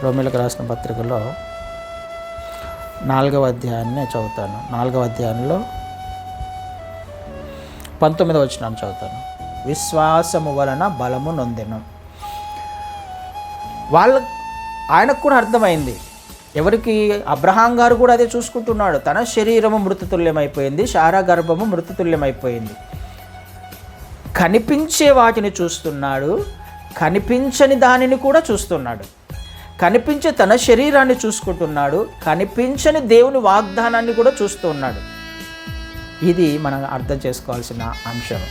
రోమిలకు రాసిన పత్రికలో నాలుగవ అధ్యాయాన్ని చదువుతాను. నాలుగవ అధ్యాయంలో పంతొమ్మిదవ వచనాన్ని చదువుతాను. విశ్వాసము వలన బలము నొందెను. వాళ్ళ ఆయనకు కూడా అర్థమైంది. ఎవరికి? అబ్రహాం గారు కూడా అదే చూసుకుంటున్నాడు. తన శరీరము మృతతుల్యమైపోయింది శారా గర్భము మృతతుల్యమైపోయింది. కనిపించే వాటిని చూస్తున్నాడు కనిపించని దానిని కూడా చూస్తున్నాడు. కనిపించే తన శరీరాన్ని చూసుకుంటున్నాడు కనిపించని దేవుని వాగ్దానాన్ని కూడా చూస్తూ ఉన్నాడు. ఇది మనం అర్థం చేసుకోవాల్సిన అంశం.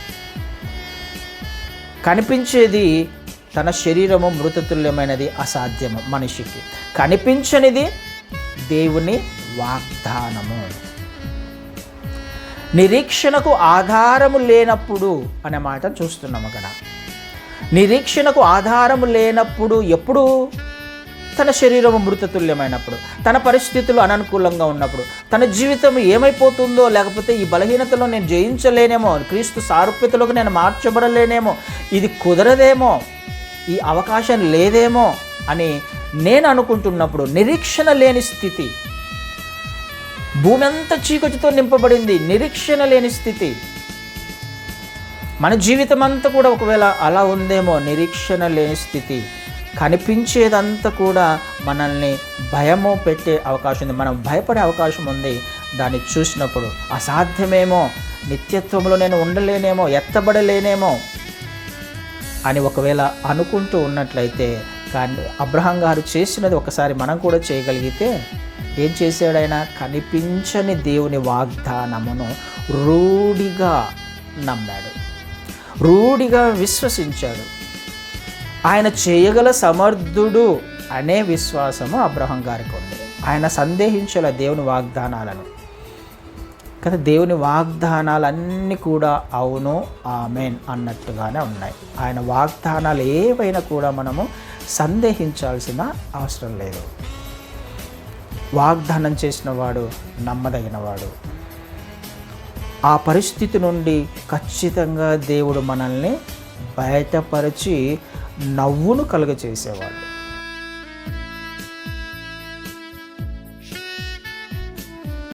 కనిపించేది తన శరీరము మృతతుల్యమైనది అసాధ్యము మనిషికి. కనిపించనిది దేవుని వాగ్దానము. నిరీక్షణకు ఆధారము లేనప్పుడు అనే మాట చూస్తున్నాం అక్కడ నిరీక్షణకు ఆధారము లేనప్పుడు ఎప్పుడు తన శరీరము మృతతుల్యమైనప్పుడు తన పరిస్థితులు అననుకూలంగా ఉన్నప్పుడు తన జీవితం ఏమైపోతుందో లేకపోతే ఈ బలహీనతలో నేను జయించలేనేమో క్రీస్తు సారూప్యతలోకి నేను మార్చబడలేనేమో ఇది కుదరదేమో ఈ అవకాశం లేదేమో అని నేను అనుకుంటున్నప్పుడు నిరీక్షణ లేని స్థితి. భూమి అంతా చీకటితో నింపబడింది నిరీక్షణ లేని స్థితి. మన జీవితం అంతా కూడా ఒకవేళ అలా ఉందేమో నిరీక్షణ లేని స్థితి. కనిపించేదంతా కూడా మనల్ని భయము పెట్టే అవకాశం ఉంది. మనం భయపడే అవకాశం ఉంది. దాన్ని చూసినప్పుడు అసాధ్యమేమో? నిత్యత్వంలో నేను ఉండలేనేమో? ఎత్తబడలేనేమో? అని ఒకవేళ అనుకుంటూ ఉన్నట్లయితే కానీ అబ్రహం గారు చేసినది ఒకసారి మనం కూడా చేయగలిగితే ఏం చేశాడైనా కనిపించని దేవుని వాగ్దానమును రూఢిగా నమ్మాడు. రూఢిగా విశ్వసించాడు. ఆయన చేయగల సమర్థుడు అనే విశ్వాసము అబ్రహం గారికి ఉంది. ఆయన సందేహించల దేవుని వాగ్దానాలను. కదా దేవుని వాగ్దానాలన్నీ కూడా అవును ఆమెన్ అన్నట్టుగానే ఉన్నాయి. ఆయన వాగ్దానాలు ఏవైనా కూడా మనము సందేహించాల్సిన అవసరం లేదు. వాగ్దానం చేసిన వాడు నమ్మదగినవాడు ఆ పరిస్థితి నుండి ఖచ్చితంగా దేవుడు మనల్ని బయటపరిచి నవ్వును కలుగచేసేవాడు.